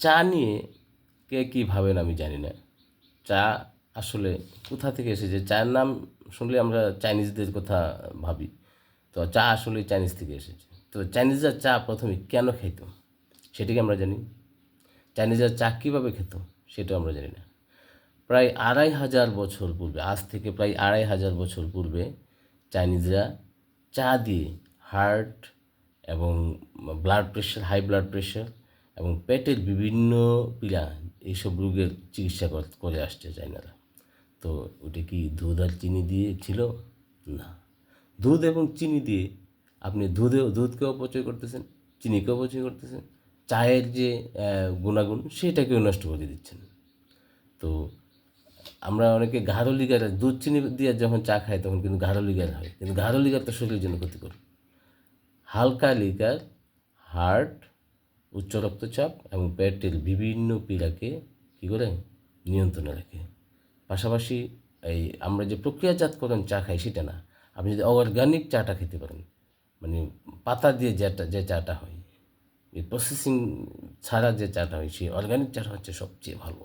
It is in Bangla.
চা নিয়ে কে কী ভাবেন আমি জানি না। চা আসলে কোথা থেকে এসেছে? চায়ের নাম শুনলে আমরা চাইনিজদের কথা ভাবি। তো চা আসলে চাইনিজ থেকে এসেছে। তো চাইনিজরা চা প্রথমে কেন খেত সেটিকে আমরা জানি? চাইনিজরা চা কীভাবে খেত? সেটাও আমরা জানি না। প্রায় আড়াই হাজার বছর পূর্বে, আজ থেকে প্রায় আড়াই হাজার বছর পূর্বে চাইনিজরা চা দিয়ে হার্ট এবং blood pressure, high blood pressure এবং পেটের বিভিন্ন পীড়া এইসব রোগের চিকিৎসা কর- করে আসছে চাইনারা তো ওটা কি দুধ আর চিনি দিয়ে ছিল? না। দুধ এবং চিনি দিয়ে আপনি দুধেও, দুধকে অপচয় করতেছেন, চিনিকে অপচয় করতেছেন, চায়ের যে গুণাগুণ সেটাকেও নষ্ট করে দিচ্ছেন। তো আমরা অনেকে গাঢ় লিগার দুধ চিনি দিয়ে যখন চা খাই তখন কিন্তু গাঢ় লিগার হয়, কিন্তু গাঢ় লিগার তো শরীরের জন্য ক্ষতিকর। হালকা লিগার হার্ট উচ্চ রক্তচাপ এবং পেটের বিভিন্ন পীড়াকে কী করে? নিয়ন্ত্রণে রাখে। পাশাপাশি এই আমরা যে প্রক্রিয়াজাতকরণ চা খাই সেটা না। আপনি যদি অর্গানিক চাটা খেতে পারেন মানে পাতা দিয়ে যেটা যে চাটা হয়, এই প্রসেসিং ছাড়া যে চাটা হয়, সেই অর্গানিক চাটা হচ্ছে সবচেয়ে ভালো।